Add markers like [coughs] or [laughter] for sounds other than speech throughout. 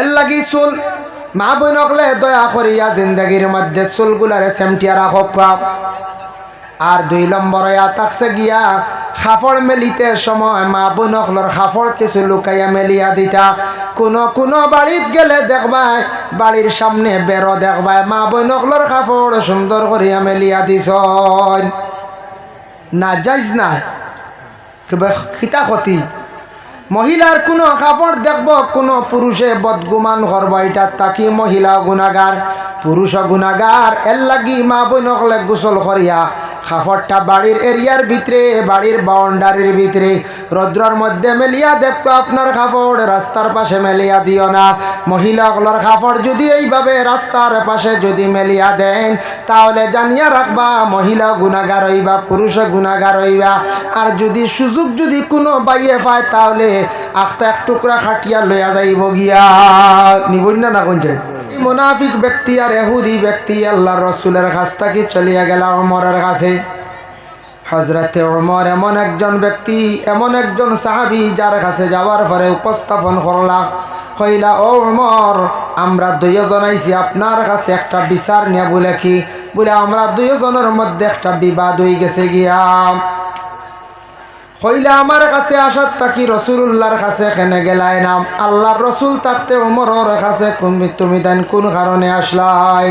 এর লাগি চুল। মা বই নকলে দয়া করিয়া জিন্দগির মধ্যে চুলগুলারে সেমটিয়া রাখক আর দুই নম্বর তাকছে গিয়া খাফড় মেলিতে সময় মা বোনকলর খাফড় কিছু লুকাইয়া মেলিয়া দিতা। কোনো কোনো বাড়িত গেলে দেখবাই বাড়ির সামনে বেরো দেখবাই। মা বোনকলর খাফড় সুন্দর করিয়া মেলিয়া দিছ না যাইস না কিবা খিতা ক্ষতি মহিলার কোনো কাপড় দেখব, কোনো পুরুষে বদগুমান করব, এটা তাকি মহিলা গুণাগার। পুরুষ গুণাগার, এর লাগি মা বইনকলে গোসল করিয়া কাপড়টা বাড়ির এরিয়ার ভিতরে, বাড়ির বাউন্ডারির ভিতরে। রৌদ্রর মধ্যে মেলিয়া দেখব আপনার কাপড় রাস্তার পাশে মেলিয়া দিও না। মহিলাগুলোর কাপড় যদি এইভাবে রাস্তার পাশে যদি মেলিয়া দেন, তাহলে জানিয়া রাখবা, মহিলা গুণাগার হইবা, পুরুষ গুণাগার হইবা। আর যদি সুযোগ যদি কোনো বাইয়ে পায়, তাহলে আখটা এক টুকরা খাটিয়া লইয়া যাইব গিয়া। নিবই না না কোনছে মোনাফিক ব্যক্তি আর এহুদি ব্যক্তি আল্লাহ রসুলের কাছ থেকে চলিয়া গেল অমরের কাছে। হজরতে ওমর এমন একজন ব্যক্তি, এমন একজন সাহাবি যার কাছে যাওয়ার পরে উপস্থাপন করলা। কইলা, ও ওমর আমরা দুইজন আইছি, আপনার কাছে একটা বিচার নিয়ে বলে কি? বলে, আমরা দুইজনের মধ্যে একটা বিবাদ হয়ে গেছে গিয়া। হইলে আমার কাছে আসার তাকি রসুল্লাহর কাছে এখানে গেলাই নাম আল্লাহর রসুল থাকতে ওমরের কাছে কোন তুমি দেন কোন কারণে আসলাই?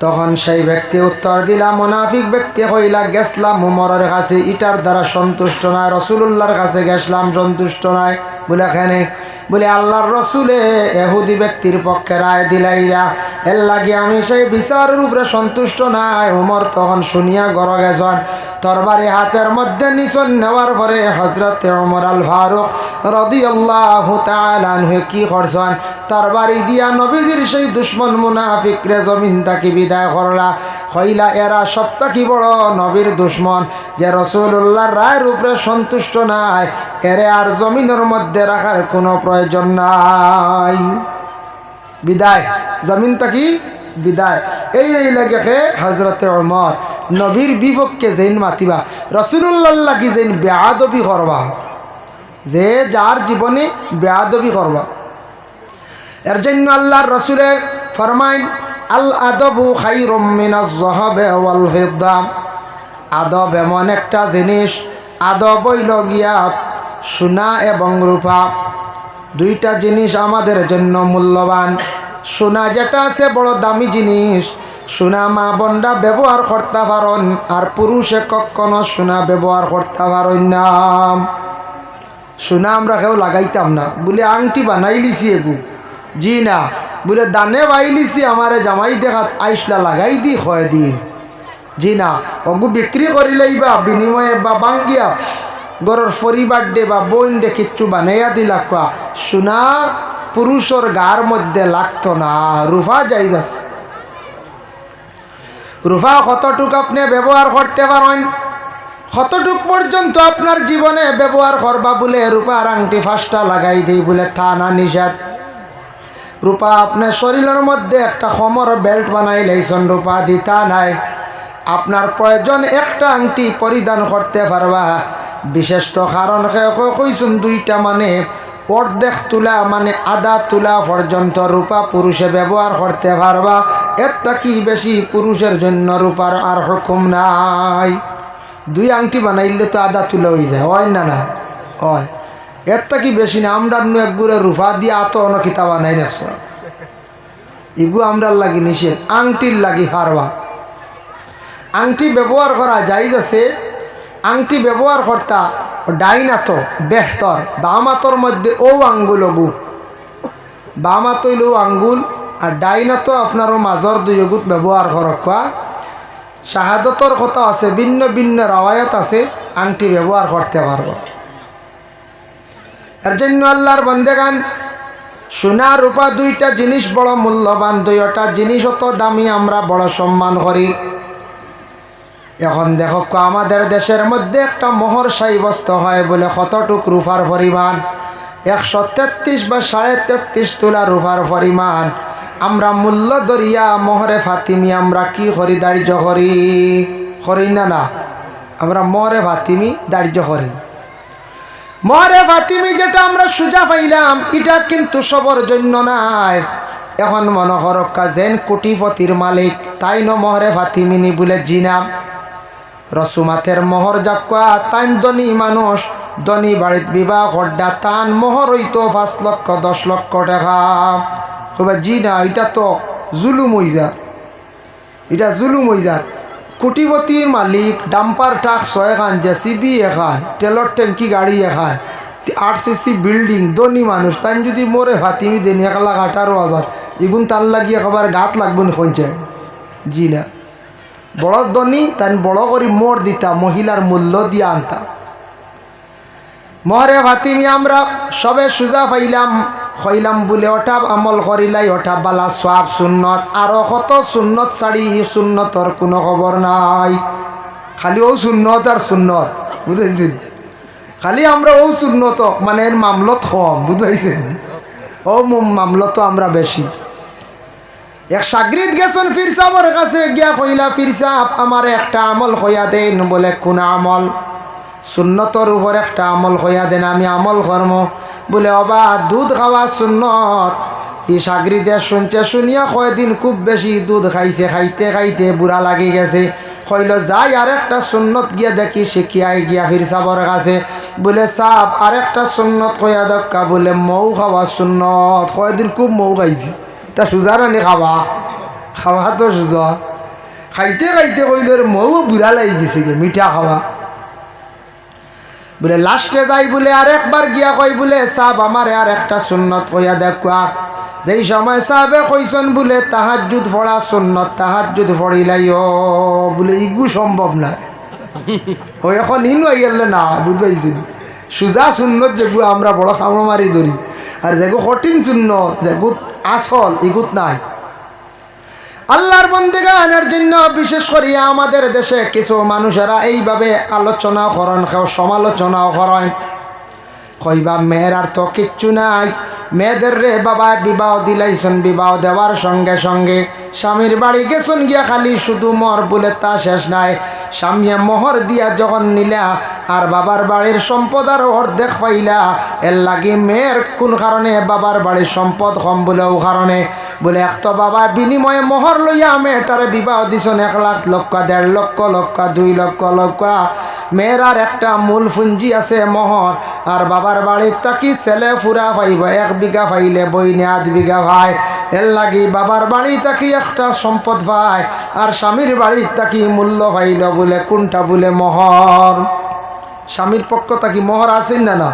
তখন সেই ব্যক্তি উত্তর দিলা, মোনাফিক ব্যক্তি হইলা গেছলাম উমরের কাছে। ইটার দ্বারা সন্তুষ্ট নয় রসুল্লাহর কাছে গেছলাম সন্তুষ্ট নয় বলে এখানে বলে আল্লাহর রসুলে এহুদি ব্যক্তির পক্ষে রায় দিলাইরা এর লাগি আমি সেই বিচারের উপরে সন্তুষ্ট নাই। উমর তখন শুনিয়া গর গেছন তরবারি হাতের মধ্যে নিচন নেওয়ার পরে হজরত উমর আল ফারুক রদি আল্লাহ হয়ে কি করছেন? তার বাড়ি দিয়া নবীজির সেই দুশ্মন মুনাফিকরে জমিন তাকি বিদায় করলা। হইলা এরা সপ্তাহ কি বড় নবীর দুশ্মন। যে রসুল্লাহর রায়ের উপরে সন্তুষ্ট নাই, এরে আর জমিনের মধ্যে রাখার কোনো প্রয়োজন নাই। বিদায়। জমিন তাকি বিদায়। এই এই লাগে হজরতে অমর নবীর বিপক্ষে যেন মাতিবা রসুল্লাহ কি যেন বেআবি করবা, যে যার জীবনে বেআবি করবা। এর জন্য আল্লাহর রসুলে ফরমাইন, আল আদবু খাই ফিদ্দাম আদব এমন একটা জিনিস, আদব হইল গিয়া সোনা এবং রূপা। দুইটা জিনিস আমাদের জন্য মূল্যবান। সোনা যেটা আছে বড় দামি জিনিস সোনা মা বন্ডা ব্যবহার করতে পারন আর পুরুষে কখনো সোনা ব্যবহার করতে পারন না। সোনা আমরা কেউ লাগাইতাম না। বলে, আংটি বানাই লিছি এগু। জি না। বলে, দানে বাইলিছি, আমারে জামাই দেখাত, আইসলা লাগাই দি হয় দিন জি না। অগু বিক্রি করিলেই বা বিনিময়ে বা বাঙ্গিয়া গরর পরিবার ডে বা বোন ডে কিচ্ছু বানাইয়া দিলা কোয়া। সোনা পুরুষর গার মধ্যে লাগতো না, রুফা যাই যাচ্ছে রুফা, কতটুক আপনি ব্যবহার করতে পারেন? কতটুক পর্যন্ত আপনার জীবনে ব্যবহার করবা বলে রূপার আংটি ফাঁসটা লাগাই দিই বলে তা না নিষেধ? রূপা আপনার শরীরের মধ্যে একটা সমর বেল্ট বানাই লাইছন রূপা দিতা নাই। আপনার প্রয়োজন একটা আংটি পরিধান করতে পারবা। বিশেষ তো কারণ কইছুন দুইটা মানে অর্ধেক তুলা মানে আধা তুলা পর্যন্ত রূপা পুরুষে ব্যবহার করতে পারবা। একটা কি বেশি পুরুষের জন্য রূপার আর হুকুম নাই? দুই আংটি বানাইলে তো আধা তুলা হয়ে যায়, হয় না না? হয়। এরটা কি বেশি না? আমরা একগুড়ে রূপা দিয়ে আত অনকিতা বানাই দেখছ ইগু আমরার লাগি নিষেধ, আংটির লাগি হারবা। আংটি ব্যবহার করা যাই আছে আংটি ব্যবহার কর্তা ডাইনাত, বেহতর। বামাতর মধ্যে ও আঙ্গুল গু বামাত হইল আঙ্গুল আর ডাইনাতো আপনারও মাজর দুই গুত ব্যবহার করক শাহাদতর কথা আছে, ভিন্ন ভিন্ন রাওয়ায়ত আছে আংটি ব্যবহার করতে পারব এর জন্য আল্লাহর বন্দেগান, সোনা রূপা দুইটা জিনিস বড় মূল্যবান দুইটা জিনিস অত দামি, আমরা বড় সম্মান করি। এখন দেখো আমাদের দেশের মধ্যে একটা মোহর সাব্যস্ত হয় বলে কতটুক রূপার পরিমাণ? একশো তেত্রিশ বা সাড়ে তেত্রিশ তোলা রূপার পরিমাণ। আমরা মূল্য দরিয়া মোহরে ফাতিমি, আমরা কি করি দাঁড়িয়ে করি? করি না না। আমরা মরে ফাতিমি দাঁড়িয়ে করি। মরে ফাতিমি যেটা আমরা সুজা পাইলাম, এটা কিন্তু সবর জন্য নাই। এখন মনে হরক্কা যেন কোটিপতির মালিক, তাই ন মহরে ফাতিমিনি বলে জিনাম রসুমাথের মোহর যাকুয়া তাইন ধনী মানুষ, ধনী বাড়িত বিবাহ হড্ডা তান মোহর হইতো পাঁচ লক্ষ, দশ লক্ষ টাকা। কবা জি না, এটা তো জুলুম হই যা। এটা জুলুম হই যা। কোটিপতির মালিক, ডাম্পার ট্রাক ছয় খান, জেসিবি এখান তেলর ট্যাঙ্কি গাড়ি এখান আট সিসি বিল্ডিং, ধনী মানুষ তাই যদি মোরে ফাতিমি দেন এক লাখ আঠারো হাজার এগুন তার লাগিয়ে খাবার গাত লাগবে না পঞ্চায়েত জি না। বড় ধনী তাই বড় করে মোর দিতা, মহিলার মূল্য দিয়ে আনতা। মরে ভাতিমি, আমরা সবে সুজা পাইলাম। হইলাম বলে ওটা আমল করিলাই ওটা বালা সব সুন্নত। আরও কত সুন্নত ছাড়ি ই সুন্নতর কোনো খবর নাই। খালি ও সুন্নত আর সুন্নত বুঝেছেন খালি আমরা ও সুন্নত মানে এর মামলত কম বুঝাইছেন ও মামলত আমরা বেশি। এক সাগরিদ গেছেন ফির সাহর কাছে গিয়া কইলা, ফির সাহ আমার একটা আমল হইয়া দেন বলে কোন আমল? সুন্নতর উপর একটা আমল হইয়া দেন, আমি আমল কর্ম। বলে অবা দুধ খাওয়া সুন্নত। ই সাগরিদে শুনছে শুনিয়া কয়দিন খুব বেশি দুধ খাইছে, খাইতে খাইতে বুড়া লাগি গেছে। কইল, যাই আর একটা সুন্নত গিয়া দেখি শিখিয়াই গিয়া ফির সাবর কাছে? বলে সাপ আর একটা সুন্নত কইয়া দক্কা। বলে, মৌ খাওয়া সুন্নত, কয়দিন খুব মৌ খাইছে। তা সুজা রানি খাওয়া খাওয়া তো সুজা। খাইতে খাইতে কইল মৌ বুড়া লাগি গেছে গে, মিঠা খাওয়া। বলে, লাস্টে যাই বলে আর একবার গিয়া কই বলে সাব আমার আর একটা সুন্নত কইয়া দেখুয়া যেই সময় সাবে কইসন বলে তাহাজুদ ফড়া সুন্নত তাহাজুদ ফড়িলাই ও বলে, ইগু সম্ভব না। ও এখন হয়ে গেলে না বুঝবাইছেন সুজা সুন্নত যেগু, আমরা বড় কামড় মারি ধরি। আর যেগু কঠিন সুন্নত যেগু আসল, ইগুত নাই। আল্লাহর বন্দিগানের জন্য, বিশেষ করিয়া আমাদের দেশে কিছু মানুষেরা এইভাবে আলোচনা করেন, কেউ সমালোচনাও করেন। কইবা মেয়ের আর তো কিচ্ছু নাই। মেয়েদের রে বাবা বিবাহ দিলাইছন, বিবাহ দেওয়ার সঙ্গে সঙ্গে। স্বামীর বাড়ি গেছন গিয়া খালি শুধু মর বলে তা শেষ নাই। স্বামীয়ে মোহর দিয়া যখন নিলা, আর বাবার বাড়ির সম্পদ আর অর্ধেক পাইলা, এর লাগি মেয়ের কোন কারণে বাবার বাড়ির সম্পদ কম বলেও কারণে। বলে এক তো বাবা, বিনিময়ে মোহর লইয়া মেয়েটারে বিবাহ দিছন এক লাখ লক্ষ, দেড় লক্ষ লক্ষ, দুই লক্ষ লক্ষ। মেয়েরার একটা মূল পুঞ্জি আছে মোহর। আর বাবার বাড়ির তাকি ছেলে ফুরা পাইব? এক বিঘা পাইলে বইনে আধ বিঘা ভাই। এর লাগি বাবার বাড়ি তাকি একটা সম্পদ ভাই? আর স্বামীর বাড়ির তাকি মূল্য পাইল বলে, কোনটা বলে মোহর? স্বামীর পক্ষ তাকি মোহর আছেন না না?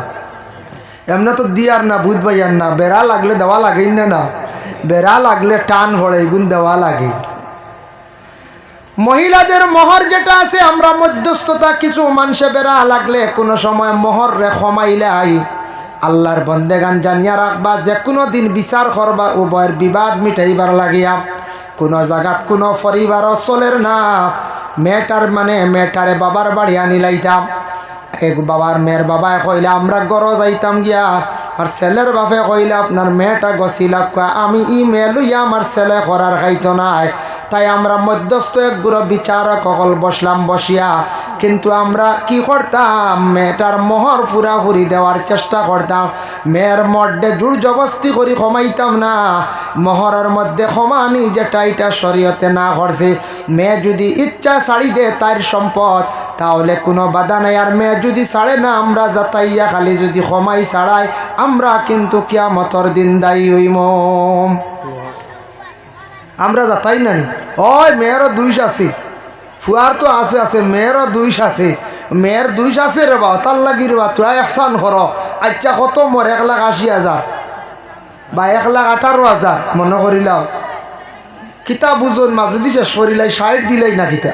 এমনি তো দিয়ার না বুধ ভাইয়ার না। বেড়া লাগলে দেওয়া লাগেই না না। বেড়া লাগলে টান ভরে এগুন দেওয়া লাগে। মহিলাদের মোহর যেটা আছে, আমরা মধ্যস্থতা কিছু মানুষে বেড়া লাগলে কোনো সময় মোহর রে কমাইলে আই আল্লাহর বন্দেগান জানিয়া রাখবা, যে কোনো দিন বিচার করবা, উভয়ের বিবাদ মিটাইবার লাগিয়া। কোনো জায়গাত কোনো পরিবার চলের না। মেয়েটার মানে মেয়েটারে বাবার বাড়ি আনি আনিলাইতাম। এক বাবার মেয়ের বাবায় কইলে, আমরা গড় যাইতাম গিয়া। আর ছেলের বাপে কইলে, আপনার মেয়েটা গছিলা আমি ই মেয়ে লইয়া আমার ছেলে করার খাইতো নাই। তাই আমরা মধ্যস্থ এক গুরু বিচারক অকল বসলাম বসিয়া কিন্তু আমরা কি করতাম? মেয়েটার মোহর পুরাপুরি দেওয়ার চেষ্টা করতাম। মেয়ের মধ্যে জোর জবস্তি করি কমাইতাম না। মোহরের মধ্যে কমানি যেটা এটা শরীয়তে না করছে। মেয়ে যদি ইচ্ছা ছাড়ি দে তার সম্পদ তাহলে কোনো বাধা নাই। আর মেয়ে যদি ছাড়ে না আমরা যাতাইয়া খালি যদি কমাই ছাড়াই আমরা কিন্তু কিয়ামতর দিন দায়ী হইম। আমরা যাতাই নানি। ওই মেয়েরও দুইশ আছে। ফুয়ার তো আছে আছে, মেয়েরও দুইশ আছে। মেয়ের দুইশ আছে রে বা তার লাগি রে বা তোরা একসান কর আচ্ছা কত মোর? এক লাখ আশি হাজার। বা এক লাখ আঠারো হাজার, মনে করিলাও। কিতা বুঝুন মাঝে দিছে সরিলাই ষাট দিলাই না কিতা?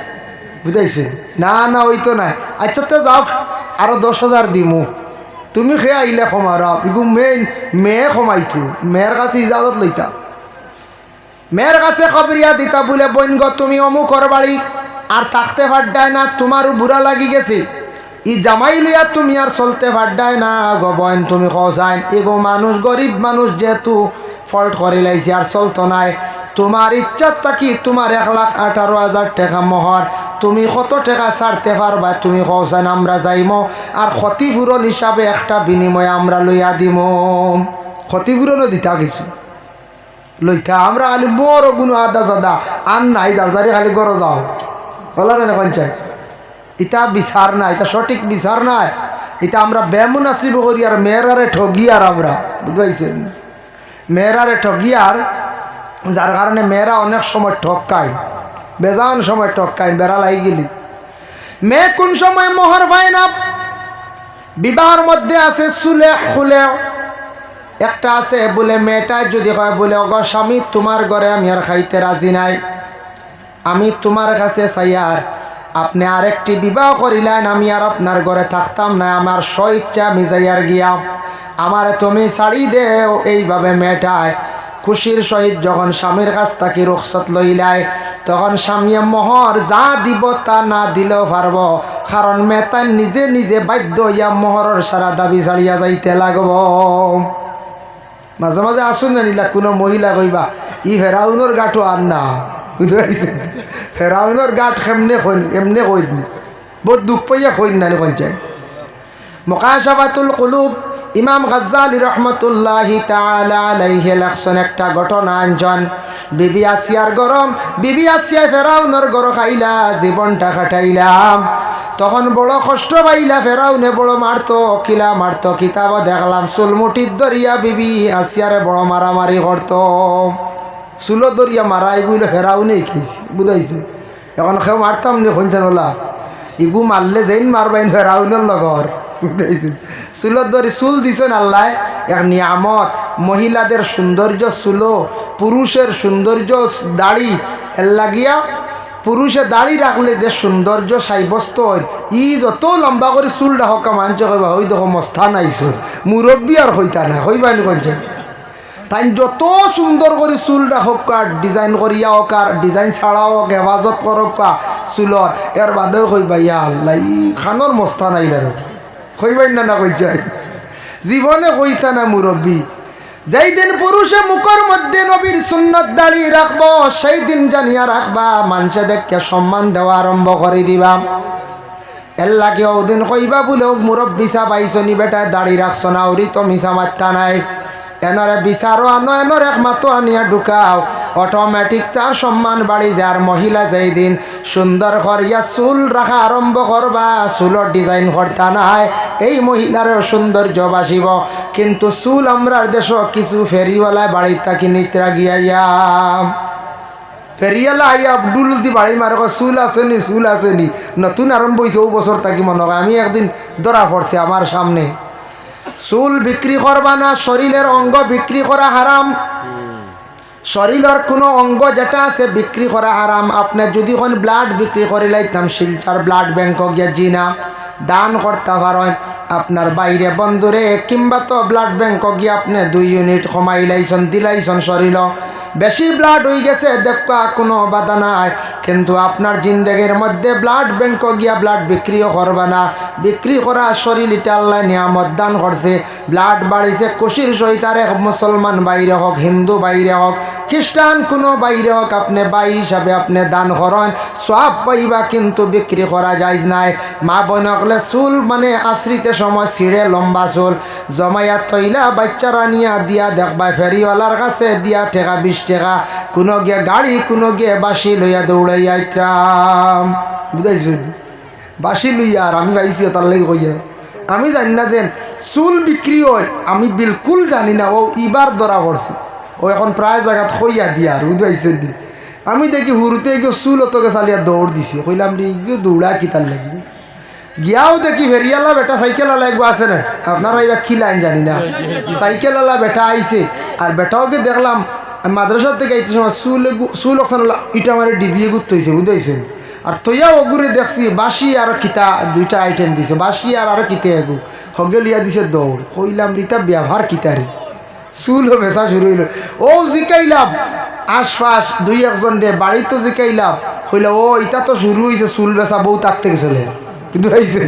বুঝাইছে না না, ওই তো নাই। আচ্ছা তো যাও, আরও দশ হাজার দিমু। তুমি খেয়ে আইলে কমারাও ইগু মেয়ে মেয়ে কমাইতো মেয়ের কাছে ইজাজত লইতা। মেয়ের কাছে খবরিয়া দিতা বলে বইন গো তুমি অমুকর বাড়ি আর থাকতে পারডায় না, তোমারও বুড়া লাগি গেছে। ই জামাই লইয়া তুমি আর চলতে পারডায় না, গো বইন তুমি খসাইন এগো মানুষ, গরিব মানুষ যেহেতু ফল্ট করে লাইছে আর চলতো নাই, তোমার ইচ্ছার তাকি তোমার এক লাখ আঠারো হাজার টাকা মোহর। তুমি কত টাকা ছাড়তে পারবা, তুমি কৌসান আমরা যাইমো। আর ক্ষতিপূরণ হিসাবে একটা বিনিময় আমরা লইয়া দিম। ক্ষতিপূরণও দিতা কিছু। লইতা, আমরা খালি বড় গুণ আদা সদা আর নাই যাও যারে খালি গড় যাও বলা না পঞ্চায়েত? ইটা বিচার নাই, এটা সঠিক বিচার নাই। এটা আমরা বেমুনাসিব করি আর মেয়েরারে ঠগি আমরা বুঝতে মেয়েরারে ঠগি আর যার কারণে মেয়েরা অনেক সময় ঠকায় বেজান সময় ঠকায় বেড়া লাগি গেলি। মেয়ে কোন সময় মোহর পায় না? বিবাহর মধ্যে আছে সুলে খুলে, একটা আছে বলে মেয়েটা যদি কয়, বলে, অগ স্বামী, তোমার ঘরে আমি আর খাইতে রাজি নাই। আমি তোমার কাছে চাই আর আপনি আরেকটি বিবাহ করিলেন, আমি আর আপনার ঘরে থাকতাম না, আমার স্ব ইচ্ছা আমি যাইয়ার গিয়া আমার তুমি ছাড়ি দেও, এইভাবে মেয়েটায় খুশির সহিত যখন স্বামীর কাছ থেকে রুখসত লইলায় তখন স্বামীয়ে মোহর যা দিব তা না দিলেও পারব, কারণ মেয়েটা নিজে নিজে বাধ্য হইয়া মোহরের সারা দাবি ছাড়িয়া যাইতে লাগব। মাঝে মাঝে আসুন না নিলা কোনো মহিলা কইবা, ই ফেরাউনের গাঠো আর না। ফেরাউনের গাঠ কেমনে কইন এমনে কইন বহুত দুঃখ পাইয়া কইন না পঞ্চায়েত মোকাশাবাতুল কুলুব ইমাম গাজ্জালি রহমতুল্লাহি আলাইহি লেখছেন একটা ঘটনা আঞ্জন বিবি আসিয়ার গরম বিবি আসিয়া ফেরাউনের গর খাইলা জীবনটা কাটাইলাম তখন বড় কষ্ট পাইলা ফেরাউনে বড় মারতো কিলা মারতো কিতাব দেখলাম চুলমুটির দরিয়া বিবি আসিয়ারে বড় মারামারি করতো চুলো দরিয়া মারাই গুলো ফেরাউনে খেয়েছি বুঝাইছে এখন কেউ মারতাম নি শুনছেন ওলা ইগু মারলে যেইন মারবাইন ফেরাউনের লগর বুঝাইছেন চুলোর দরি চুল দিছেন আল্লাহ এক নিয়ামত মহিলাদের সৌন্দর্য চুলো, পুরুষের সৌন্দর্য দাড়ি, এর লাগিয়া পুরুষে দাড়ি রাখলে যে সৌন্দর্য সাব্যস্ত হয়, ই যত লম্বা করে চুল রাখা মানছে কইবা হই দেখো মস্থান আইসো মুরব্বী আর হইতা না হইবা নি কনছে তাই যত সুন্দর করে চুল রাখক আর ডিজাইন করিয়া হোক আর ডিজাইন ছাড়াও হেফাজত করক কা চুলর এর বাদেও কইবা ইয়া আল্লাহ খানোর মস্তান আইলার কইবাই না না কইছাই জীবনে কইতা না মুরব্বী যেই দিন পুরুষে মুখর মধ্যে নবীর সুন্নত দাঁড়িয়ে রাখব সেই দিন জানিয়া রাখবা মানুষে দেখকে সম্মান দেওয়া আরম্ভ করে দিবা। এর লাগে ওদিন কইবা বলেও মুরব্বী সা পাইছনি বেটায় দাঁড়িয়ে রাখছো না ওরি তো মিশা মাত্তা নাই। এনরে বিচারো আনো এনর একমাত্র আনিয়া ঢুকাও। অটোমেটিক তার সম্মান বাড়ি যার মহিলা যেই দিন সুন্দর করিয়া চুল রাখা আরম্ভ করবা চুলর ডিজাইন করতা নাই এই মহিলার সৌন্দর্য বাসিব কিন্তু চুল আমরার দেশ কিছু ফেরিওয়ালায় বাড়ির তাকি নিত্রা গিয়াইয়া। ফেরিয়ালা আইয়া আব্দুল দি বাড়ি মারে কয়, চুল আসেনি চুল আসেনি নতুন আরম্ভ হয়েছে ও বছর তাকি মনে আমি একদিন ধরা পড়ছে আমার সামনে। চুল বিক্রি করবা না শরীরের অঙ্গ বিক্রি করা হারাম শরীরের কোনো অঙ্গ যেটা আছে বিক্রি করা হারাম আপনি যদি কোন ব্লাড বিক্রি করে লাইতাম শিলচার ব্লাড ব্যাংক গিয়া জিনা। দান করতে পারেন আপনার বাইরে বন্ধুরে কিংবা তো ব্লাড ব্যাংক গিয়ে আপনি দুই ইউনিট কমাই লাইছেন দিলাইছেন শরীর বেশি ব্লাড হয়ে গেছে, দেখা কোনো বাধা নাই। কিন্তু আপনার জিন্দগির মধ্যে ব্লাড ব্যাংক গিয়া ব্লাড বিক্রিও করবা না। বিক্রি করা শরীর এটা আল্লাহ নিয়ামত দান করছে। ব্লাড বাড়িছে, খুশির সহিত আর এক মুসলমান বাইরে হোক, হিন্দু বাইরে হোক খ্রিস্টান কোনো বাইরে হোক, আপনি বাই হিসাবে আপনি দান করেন, সব পাইবা কিন্তু বিক্রি করা যায় নাই। মা বোন হলে চুল মানে আশ্রিতে সময় ছিঁড়ে লম্বা চুল। জমাইয়া থইলা বাচ্চারা নিয়া দিয়া দেখবা, ফেরিওয়ালার কাছে দিয়া টেকা বিশ টাকা কোনো গিয়ে গাড়ি, কোনো গিয়ে বাসি লইয়া দৌড়াইয়া ইত্রাম বুঝাইছুন বাসি লইয়া আর আমি পাইছি তার লাগে কইয়া। আমি জানি না যে চুল বিক্রি হয়, আমি বিলকুল জানি না, ও ইবার ধরা পড়ছে। ও এখন প্রায় জায়গাত হইয়া দিয়া আর বুঝাইছে দি আমি দেখি হুরুতে গিয়ে চুল অতকে চালিয়া দৌড় দিছে। কইলাম রে দৌড়া কি তার লাগবে গিয়াও দেখি ফেরিয়ালা বেটা সাইকেল আলা এগো আছে না আপনারা এবার কি লাইন জানি না। সাইকেল আলা বেটা আইছে। আর বেটাওকে দেখলাম, মাদ্রাসার থেকে আইতে সময় চুল চুল ওখানে ইটা মারে ডিবিয়ে গুত হয়েছে বুঝাইছেন আর তৈয়া ওগুরে দেখছি বাসি আর কিতা, দুইটা আইটেম দিছে। বাসি আর আরও কিতে এগু হগেলিয়া দিছে দৌড়। কইলাম, রিতা, ব্যবহার কিতারে চুল বেচা শুরু হইল। ও জিকাইলাম। আশপাশ দুই একজন দে, বাড়িতে জিকাইলাম। হইলে, ও, ইটা তো শুরু হয়েছে চুল বেচা বউ তার থেকে চলে। কিন্তু হয়েছে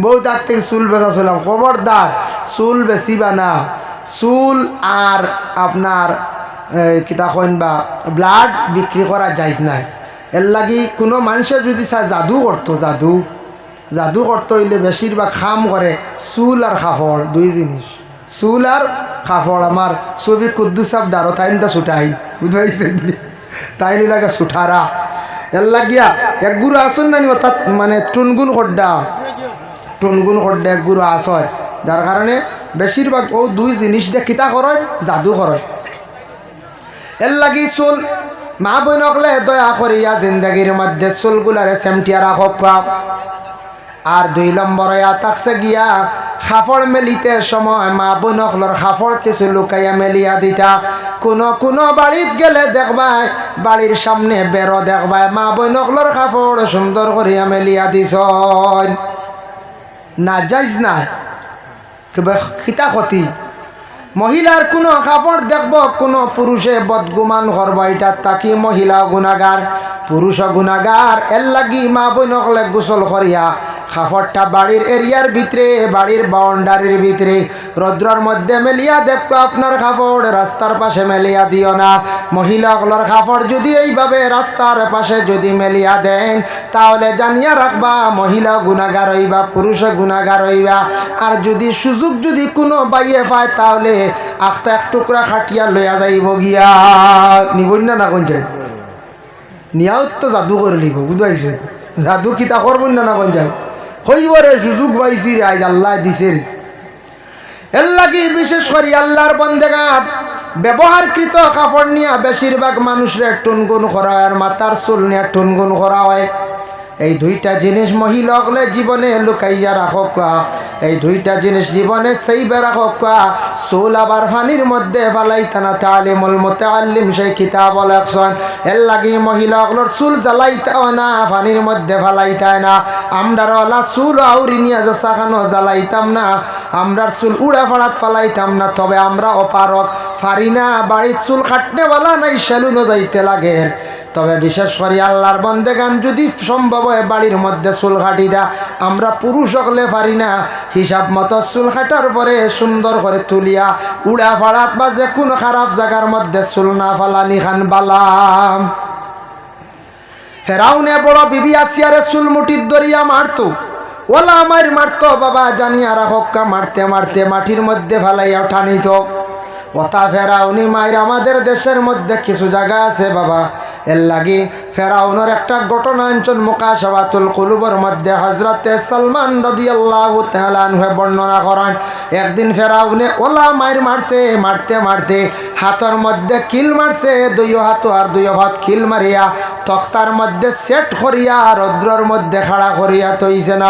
বউ তার থেকে চুল বেচা চলাম খবরদার, চুল বেচিবা না। চুল আর আপনার কিতা কইন বা, ব্লাড বিক্রি করা যাইজ নাই। এর লাগি কোনো মানুষের যদি চায় জাদু করতো, জাদু জাদু করতে হইলে বেশিরভাগ খাম করে চুল আর কাপড়, দুই জিনিস। চুল আর কাপড় আমার ছবি কুদ্দুসাব দারো তাই তা ছুটাই বুঝতে তাই লাগে ছুটারা এর লাগিয়া এক গুরু আসুন না নি তাত মানে টুনগুন খড্ডা টুনগুন খড্ডা এক গুরু আসয়। যার কারণে বেশিরভাগ ও দুই জিনিস দিয়ে কিতা করয় জাদু করয় এর লাগি চুল মা বইনকলে দয়া করিয়া জিন্দগির মধ্যে চুলগুলারে সেমটিয়া রাখক আর দুই নম্বর তাকছে গিয়া খাফড় মেলিতে সময়, মা বনকলর খাফড় কিছু লুকাইয়া মেলিয়া দিতা। কোনো কোনো বাড়িত গেলে দেখবাই বাড়ির সামনে বেরো দেখবাই। মা বনকলর খাফড় সুন্দর করিয়া মেলিয়া দিছ না যাইজ না খিতা ক্ষতি। মহিলার কোনো কাপড় দেখব, কোনো পুরুষে বদগুমান করব এটা তাকি মহিলা গুণাগার পুরুষ গুণাগার এর লাগি মা বইনকলে গোসল করিয়া কাপড়টা বাড়ির এরিয়ার ভিতরে, বাড়ির বাউন্ডারির ভিতরে। রৌদ্রর মধ্যে মেলিয়া দেখো আপনার কাপড় রাস্তার পাশে মেলিয়া দিও না। মহিলাগুলোর কাপড় যদি এইভাবে রাস্তার পাশে যদি মেলিয়া দেন, তাহলে জানিয়া রাখবা মহিলা গুণাগার হইবা, পুরুষ গুণাগার হইবা। আর যদি সুযোগ যদি কোনো বাইয়ে পায়, তাহলে আখতা এক টুকরা খাটিয়া লইয়া যাইব গিয়া। নিবন না না কোন যায় নিয়াও তো জাদু করে লিব বুঝবাইছে জাদু কিতা করবেন না না কোন যায় হইবরে সুযোগ পাইছি আজ আল্লাহ দিছেন। এর লাগি বিশেষ করে আল্লাহর বন্দেগাত ব্যবহারকৃত কাপড় নিয়ে বেশিরভাগ মানুষের টুনগুন করা হয় মাথার চুল নিয়ে টুনগুন করা হয়। এই দুইটা জিনিস মহিলা হলে জীবনে লুকাইয়া রাখক এই দুইটা জিনিস জীবনে সেইবে রাখক চুল আবার ফানির মধ্যে ফালাইতা না তালিমুল মুতাআল্লিম সেই কিতাব লেখছেন এর লাগি মহিলা হলোর চুল জ্বালাইতাও না ফানির মধ্যে ফালাইতায় না। আমরার ওলা চুল আউরি নিয়ে যাচ্ছা খানো জ্বালাইতাম না। আমরার চুল উড়া ফাড়াত ফালাইতাম না, তবে আমরা অপারক ফারি না বাড়ির চুল খাটনেওয়ালা নাই সেলুনও যাইতে লাগে তবে বিশেষ করে আল্লাহর বন্দেগান যদি সম্ভব হয় বাড়ির মধ্যে চুল কাটি দা, আমরা পুরুষ হলে পারি না। হিসাব মতো চুল কাটার পরে সুন্দর করে তুলিয়া উড়া ফাড়াত বা যে কোনো খারাপ জায়গার মধ্যে চুল না ফালানি খান বালাম। ফেরাউনে বড় বিবি আসিয়ারে চুল মুটির দরিয়া মারতো। ওলা আমার মারতো, বাবা জানিয়া রাখক্কা মারতে মারতে মাটির মধ্যে ফেলাইয়া ঠানিত ওতা ফেরাউনি মায়ের আমাদের দেশের মধ্যে কিছু জায়গা আছে, বাবা। এর লাগি ফেরাউনের একটা ঘটনা অঞ্চল মোকাশাবাতুল কুলুবর মধ্যে। হজরতে সালমান দাদি আল্লাহ হয়ে বর্ণনা করেন, একদিন ফেরাউনে ওলা মায়ের মারছে, মারতে মারতে হাতের মধ্যে কিল মারছে দুই হাত আর দুই হাত কিল মারিয়া তক্তার মধ্যে সেট করিয়া রৌদ্রর মধ্যে খাড়া করিয়া তৈছে না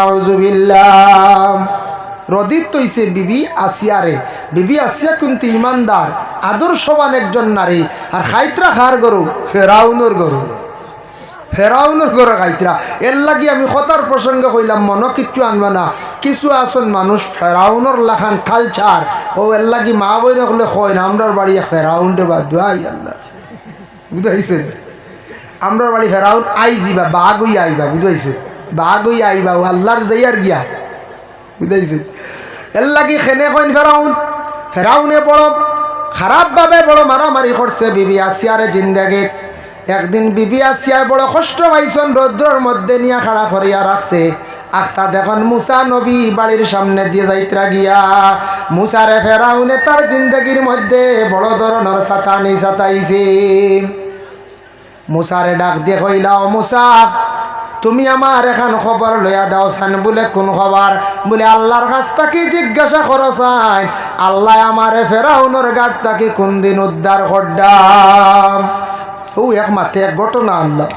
রদিত তৈছে বিবি আসিয়ারে। বিবি আসিয়া কিন্তু ইমানদার, আদর্শবান একজন নারী। আর খাইত্রা খার গরু? ফেরাউনের গরু। ফেরাউনের গরু খাইত্রা। এর লাগি আমি কথার প্রসঙ্গে কইলাম মনে কিচ্ছু আনবা না। কিছু আসন মানুষ ফেরাউনের লাখান কালচার ও এর লাগি মা বই রাখলে কয় না, আমরার বাড়ি ফেরাউনটে বা দুয়াই আল্লাহ। বুঝাইছে আমরার বাড়ি ফেরাউন আইজিবা বাঘ হই আইবা বুঝাইছে বাঘ হই আইবা, ও আল্লাহর যাইয়ার গিয়া। বুঝাইছে। এর লাগি খেনে কইন ফেরাউন। ফেরাউনে বড় খারাপভাবে বড় মারামারি করছে বিবি আসিয়ারে জিন্দাগে। একদিন বিবি আসিয়ায় বড় কষ্ট পাইছন রৌদ্রর মধ্যে নিয়ে খাড়া করিয়া রাখছে। আখতা দেখুন মুসা নবী বাড়ির সামনে দিয়ে যাইত্রা গিয়া। মুসারে ফেরাউনে তার জিন্দগির মধ্যে বড় ধরনের সাতানি সাতাইছে। মুসারে ডাক দিয়ে কইলা, ও মুসা তুমি আমার এখন খবর লইয়া দাও সান বলে কোন খবর? বলে, আল্লাহর কাছ থেকে জিজ্ঞাসা করো চাই আল্লাহ আমারে ফেরাউনের গাট তাকে কোন দিন উদ্ধার করডাম ও এক মাথে এক ঘটনা আনলাম।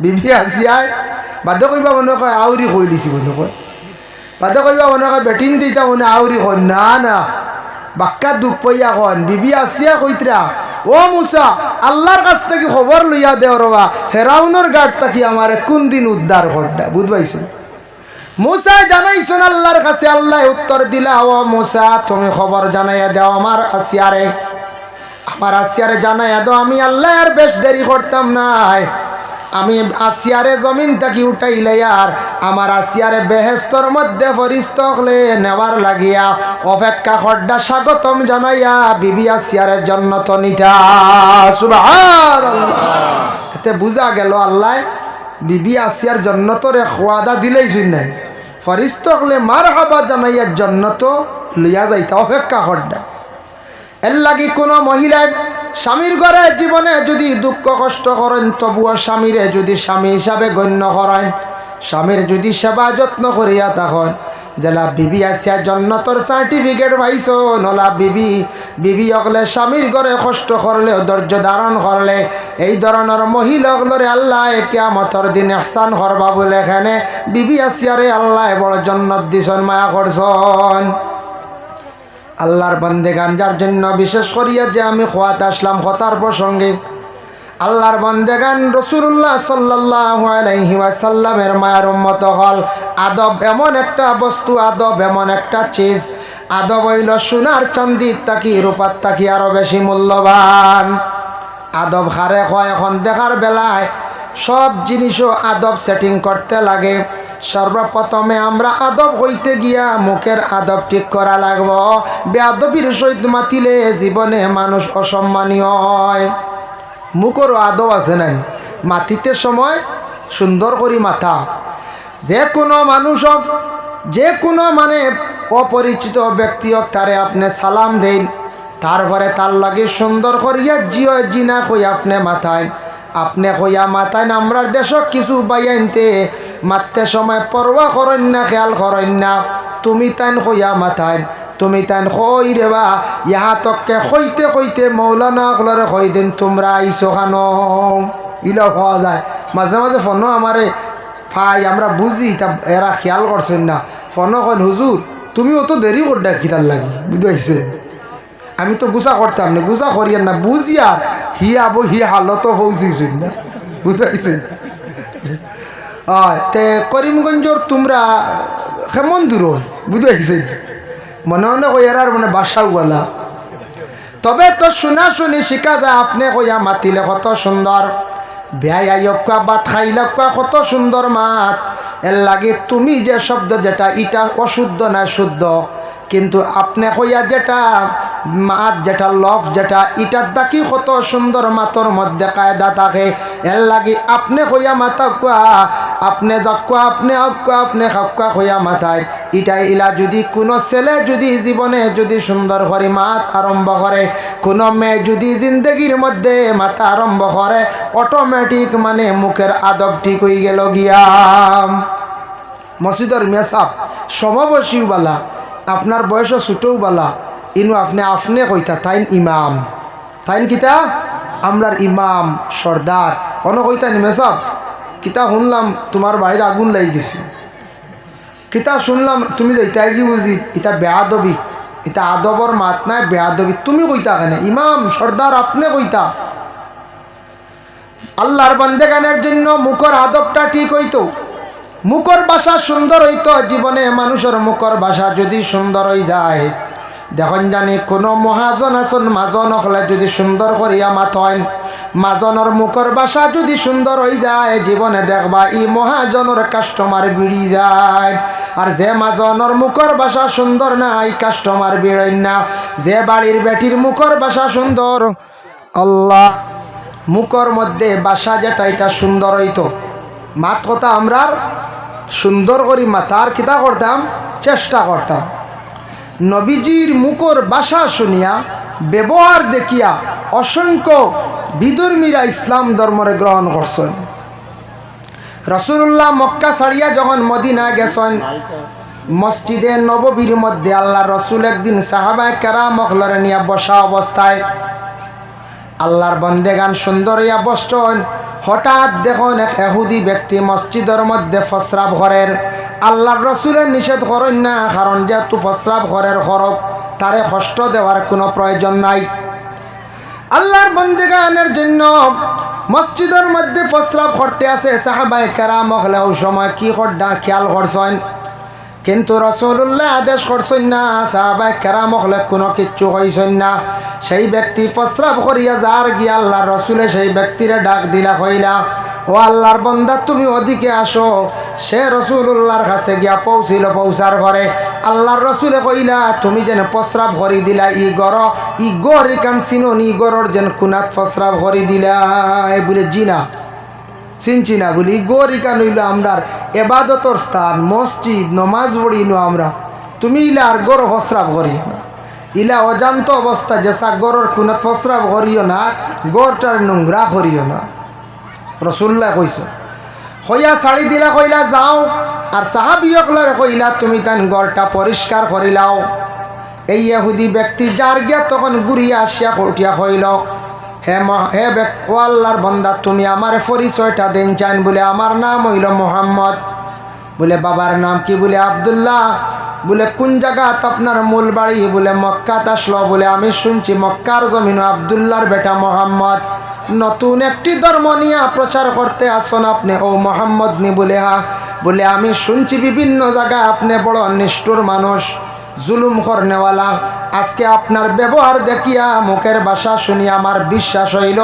বিবি আসিয়ায় বাধ্য কইবা মনে কয় আউরি কই দিছি মনে কয়। বাধ্য কইবা মনে কয় বেটিন দিতা মনে আউরি কয়। না না। বাক্কা দুঃখ পইয়া কন, বিবি আসিয়া কইতরা ও মুসা, আল্লাহর কাছ থেকে খবর লইয়া দেও রবা ফেরাউনের গাড় থাকি আমার কোন দিন উদ্ধার করডা বুঝবাইছো মুসা জানাইছেন আল্লাহর কাছে, আল্লাহ উত্তর দিলা ও মুসা, তুমি খবর জানাইয়া দাও আমার আসিয়ারে। আমার আসিয়ারে জানাইয়া দাও, আমি আল্লাহ আর বেশ দেরি করতাম নাই। আমি আসিয়ারে জমিন থাকি উঠাইলে আর আমার আসিয়ারে বেহেস্তর মধ্যে ফরিস্ত হলে নেওয়ার লাগিয়া অপেক্ষা খড্ডা স্বাগতম জানাইয়া বিবি আসিয়ারের জন্য তো নিতা। এতে বুঝা গেল আল্লাহ, বিবি আসিয়ার জন্য তো রে খোয়াদা দিলেই শুনেন ফরিস্ত হলে মার হাবা জানাইয়ার জন্য তো লইয়া যাইতা, অপেক্ষা খড্ডা। এর লাগি কোনো মহিলায় স্বামীর ঘরে জীবনে যদি দুঃখ কষ্ট করেন তবুও স্বামীরে যদি স্বামী হিসাবে গণ্য করেন স্বামীর যদি সেবা যত্ন করিয়া তখন জেলা বিবি আসিয়া জন্নতর সার্টিফিকেট পাইছ, নলা বিবি বিবি অকলে স্বামীর ঘরে কষ্ট করলে ধৈর্য ধারণ করলে এই ধরনের মহিলা অকলরে আল্লাহ কেয়ামতর দিন এহসান করবা বলে এখানে বিবি আসিয়ারে আল্লাহ বড় জন্নত দিছন মায়া করছন আল্লাহর বন্দেগান যার জন্য বিশেষ করিয়া যে আমি খোয়াতে আসলাম হতার প্রসঙ্গে, আল্লাহর বন্দেগান রসুল্লাহ সাল্লাসাল্লামের মায়ের উম্মত হল আদব এমন একটা বস্তু, আদব এমন একটা চিজ, আদব হইল সোনার চান্দির তাকি রূপার তাকি আরও বেশি মূল্যবান। আদব হারে হয় এখন দেখার বেলায়, সব জিনিসও আদব সেটিং করতে লাগে। সর্বপ্রথমে আমরা আদব হইতে গিয়া মুখের আদব ঠিক করা লাগব। বেআদবির সহিত মাতিলে জীবনে মানুষ অসম্মানীয় হয়। মুখেরও আদব আছে নাই। মাতিতে সময় সুন্দর করি মাথা। যে কোনো মানুষ হোক, যে কোনো মানে অপরিচিত ব্যক্তি হোক, তারে আপনি সালাম দেন। তারপরে তার লাগে সুন্দর করিয়া জিও জিনা কই আপনি মাথায়। আপনি কইয়া মাথায় আমরা দেশক কিছু বাইয়াইনতে মারতে সময় পরোয়া করেন না, খেয়াল করেন না। তুমি তাইন কইয়া মাথায় তুমি তাইন কই রেবা ইহা তককে কইতে কইতে মৌলানা অকলরে কই দিন তোমরা আইসো খানো হওয়া যায়। মাঝে মাঝে ফোনও আমারে ফাই আমরা বুঝি, তা এরা খেয়াল করছেন না। ফোনও কন হুজুর তুমি অত দেরি করডা কিতার লাগে। বুঝাইছে। আমি তো গুছা করতাম না, গুছা করিয়ার না বুঝিয়া হি আবো হি হালত পৌঁছিছুন না। বুঝাইছেন হয় তে করিমগঞ্জর তোমরা কেমন দূর বুঝাইছেন মনে মনে কইয়ার মানে বাসাও গলা তবে তো শোনা শুনি শিকা যায়, আপনি কইয়া মাতিলে কত সুন্দর বেয়াই আইকা বাত খাইলাকা কত সুন্দর মাত। এর লাগে তুমি যে শব্দ যেটা, ইটা অশুদ্ধ না শুদ্ধ কিন্তু আপনি কইয়া যেটা, মাত যেটা, লফ যেটা, ইটার দাকি কত সুন্দর মাতর মধ্যে কায়দা থাকে। এর লাগি আপনি কইয়া মাতা কুয়া, আপনি যাকুয়া আপনি আকুয়া আপনি খাকুয়া কইয়া মাথায় ইটা ইলা যদি কোনো ছেলে যদি জীবনে যদি সুন্দর করে মাত আরম্ভ করে, কোনো মেয়ে যদি জিন্দগির মধ্যে মাথা আরম্ভ করে অটোমেটিক মানে মুখের আদব ঠিক হয়ে গেল গিয়া। মসজিদর মেসাব সমবসীও বালা আপনার বয়সও ছোটও বালা। ইনু আপনি আপনি কইতা, তাইন ইমাম। তাইন কিতা? আমরার ইমাম, সর্দার। অন কইতা নি মেসাব কিতা শুনলাম, তোমার বাড়ির আগুন লাগি গেছি। কিতা শুনলাম, তুমি যে ইতাই কি বুঝি? ইটা বেয়াদবি। ইটা আদবর মাত নাই, বেয়াদবি। তুমি কইতা কেন? ইমাম, সর্দার, আপনি কইতা। আল্লাহর বান্দেগানের জন্য মুখর আদবটা ঠিক হইতো? মুখর ভাষা সুন্দর হইতো জীবনে, মানুষের মুখর ভাষা যদি সুন্দর হয়ে যায়। দেখুন জানি, কোনো মহাজন আসন মাজন হলে যদি সুন্দর করিয়া মাথন মাজনের মুখর ভাষা যদি সুন্দর হয়ে যায়, জীবনে দেখবা ই মহাজনের কাস্টমার বিড়ি যায়। আর যে মাজনের মুখর ভাষা সুন্দর না এই কাস্টমার বিড়ই না। যে বাড়ির বেটির মুখর ভাষা সুন্দর, আল্লাহ মুখর মধ্যে বাসা যেটা, এটা সুন্দর হইতো। মাত কথা আমরার সুন্দর করি মাতার কিতা করতাম? চেষ্টা করতাম। নবীজির মুখর বাসা শুনিয়া, ব্যবহার দেখিয়া অসংখ্য বিদর্মীরা ইসলাম ধর্মরে গ্রহণ করছেন। রসুল্লাহ মক্কা ছাড়িয়া যখন মদিনা গেছেন, মসজিদে নববীর মধ্যে আল্লাহ রসুল একদিন সাহাবায় কেরা মখলরে নিয়ে বসা অবস্থায় আল্লাহর বন্দেগান সুন্দর ইয়া বসছেন হঠাৎ দেখুন এক এহুদি ব্যক্তি মসজিদের মধ্যে ফসরাব ঘরের। আল্লাহর রসুলের নিষেধ করেন না, কারণ যেহেতু ফসরাব ঘরের খরক তারে কষ্ট দেওয়ার কোনো প্রয়োজন নাই। আল্লাহর বন্দেগানের জন্য মসজিদের মধ্যে প্রস্রাব করতে আছে সাহাবাই কেরাম হলে ওই সময় কি করডা খেয়াল করছেন? কিন্তু রসুল্লাহ আদেশ করছেন না সাহাবাই কেরাম হলে কোনো কিচ্ছু হইছেন না। সেই ব্যক্তি প্রস্রাব করিয়া যার গিয়া আল্লাহ রসুলে সেই ব্যক্তিরে ডাক দিলা হইলা ও আল্লাহর বন্দা, তুমি ওদিকে আসো। সে রসুল্লাহর কাছে গিয়া পৌঁছিল পৌঁছার ঘরে। আল্লাহর রসুলে কইলা, তুমি যেন প্রস্রাব ভরি দিলা ই গর ই গর ইকান চিনুন ই গরর যেন কুনাত প্রস্রাব ভরি দিলা। এ বলে, জিনা চিনছি না বলি গর ইকান হইল আমরার এবাদতর স্থান, মসজিদ, নমাজ পড়িনো আমরা। তুমি ইলা আর গর প্রস্রাব করিও না। ইলা অজান্ত অবস্থা যে গরর কুনাত প্রস্রাব করিও না, গরটার নোংরা করিও না। রসুল্লাহ কইস হইয়া শাড়ি দিলা কইলা যাও, আর সাহাবিয়কলারে কইলা, তুমি তান গড়টা পরিষ্কার করিলাও। এই ইহুদি ব্যক্তি যার গিয়া তখন ঘুরিয়া আসিয়া উঠিয়া হইল হে হে ও আল্লাহর বন্দা, তুমি আমার পরিচয়টা দেন চান বলে আমার নাম হইল মোহাম্মদ। বলে, বাবার নাম কি? বলে, আবদুল্লাহ। বলে, কোন জায়গাত আপনার মূল বাড়ি? বলে, মক্কাত আসলো। বলে, আমি শুনছি মক্কার জমিন আবদুল্লাহর বেটা মোহাম্মদ। নতুন একটি ধর্ম নিয়ে প্রচার করতে আসন আপনি, ও মোহাম্মদ নি বলে, হা। বলে, আমি শুনছি বিভিন্ন জায়গায় আপনি বড় নিষ্ঠুর মানুষ, জুলুম করনেওয়ালা। আজকে আপনার ব্যবহার দেখিয়া মুখের ভাষা শুনি আমার বিশ্বাস হইল,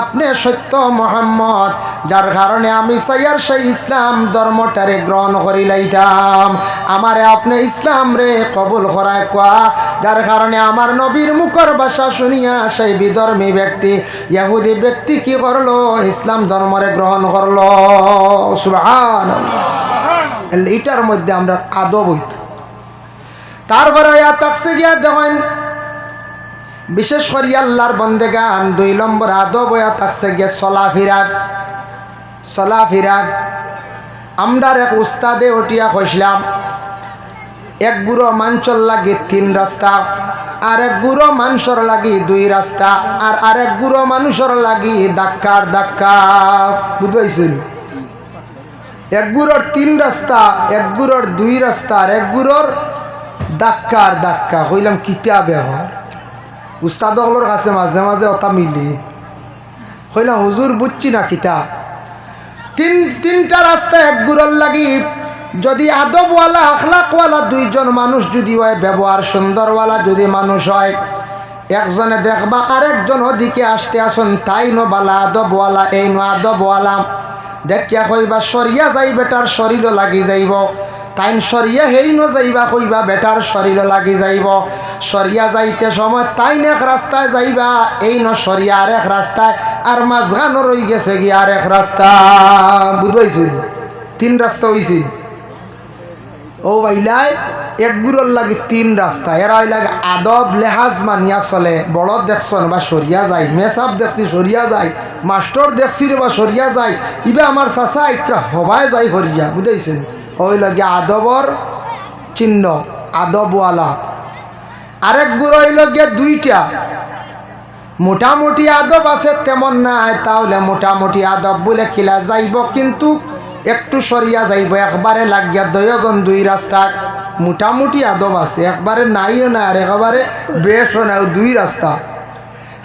আপনি সত্য মোহাম্মদ, যার কারণে আমি সাইয়ার সেই ইসলাম ধর্মটারে গ্রহণ করিলাইতাম। আমারে আপনি ইসলাম রে কবুল করায় কোয়া, যার কারণে আমার নবীর মুখর ভাষা শুনিয়া সেই বিধর্মী ব্যক্তি ইয়াহুদি ব্যক্তি কি করল, ইসলাম ধর্মরে গ্রহণ করল। সুবহান এটার মধ্যে আমরা আদব হইত। তারপরে ইয়া তাকসে গিয়া দেখেন। বিশেষ করে আল্লাহর বন্দে গান দুই নম্বর আদব হইয়া তাকসে গিয়া চলা ফিরাক চলা ফিরাক আমরার এক উস্তাদে উঠিয়া কইসলাম, এক গুঁড়ো মাঞ্চল লাগি তিন রাস্তা, আর এক গুঁড়ো মানুষের লাগি দুই রাস্তা, আর আরেক গুঁড়ো মানুষের লাগি ডাক্কার ডাক্কা বুঝবাইছেন এক গুঁড়োর তিন রাস্তা, এক গুঁড়োর দুই রাস্তা, আর এক গুঁড়োর ডাক্কা আর ডাক্কা কইলাম কিতা ব্যবহার উস্তাদগুলোর কাছে মাঝে মাঝে অতা মিলি। কইলাম হুজুর বুঝছি না কিতা তিন, তিনটা রাস্তা এক গুড়র লাগি। যদি আদবওয়ালা, আখলাকওয়ালা দুইজন মানুষ যদি হয় ব্যবহার সুন্দরওয়ালা যদি মানুষ হয়, একজনে দেখবা আরেকজন ওদিকে আসতে আসুন, তাই নো বালা আদবওয়ালা, এই নো আদবওয়ালা। দেখিয়া কইবা, সরিয়া যাই বেটার, শরীরও লাগি যাইব। তাইন সরিয়া হেই ন যাইবা কইবা বেটার শরীরও লাগি যাইব। সরিয়া যাইতে সময় তাইন এক রাস্তায় যাইবা, এই ন সরিয়া আর এক রাস্তায় আর মাঝখানো রই গেছে গিয়ে আর এক রাস্তা বুঝবাইছিল তিন রাস্তা হইছিল ও বাইলাই, এক গুড়র লাগে তিন রাস্তা এরা লাগে আদব লেহাজ মানিয়া চলে। বড় দেখছন বা সরিয়া যায় মেসাপ দেখছি সরিয়া যায় মাস্টর দেখছি রে বা সরিয়া যায়। ইবা আমার চাচা একটা হবাই যায় হরিয়া বুঝাইছেন ওই লাগে আদবর চিহ্ন, আদবওয়ালা। আরেক গুড় হইল গিয়ে দুইটা। মোটামুটি আদব আছে, তেমন নাই, তাহলে মোটামুটি আদব বলে খিলা যাইব কিন্তু একটু সরিয়া যাইব, একবারে লাগিয়া দয়জন দুই রাস্তা মোটামুটি আদব আছে, একবারে নাইও না আর একবারে বেশও নাই, দুই রাস্তা।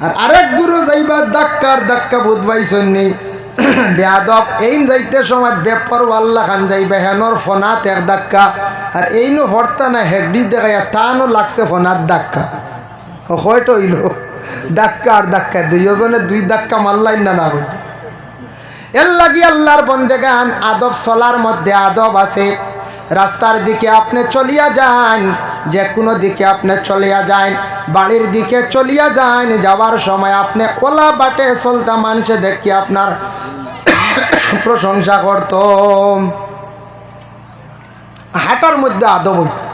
আর আরেক গুরু যাইবা দাক্কার দাক্কা বুধবাইছেন নেই [coughs] বেয়াদব এই যাইতে সময় বেপর আল্লাহ খান যাইবা, হেনর ফোনাত এক দাক্কা আর এই নো হরতা না হেগডি দেখাইয়া তানো লাগছে ফোনাত দাক্কা হয়তো হইল, ধাক্কা আর ধাক্কা, দুইজনে দুই ধাক্কা মারলাই না না বলতে এর লাগি আল্লাহর বন্দেগান আদব চলার মধ্যে আদব আছে। রাস্তার দিকে আপনি চলিয়া যান যে কোনো দিকে আপনি চলিয়া যান, বাড়ির দিকে চলিয়া যান, যাওয়ার সময় আপনি ওলা বাটে চলতা মানুষে দেখি আপনার [coughs] প্রশংসা করত। হাঁটার মধ্যে আদব হইত।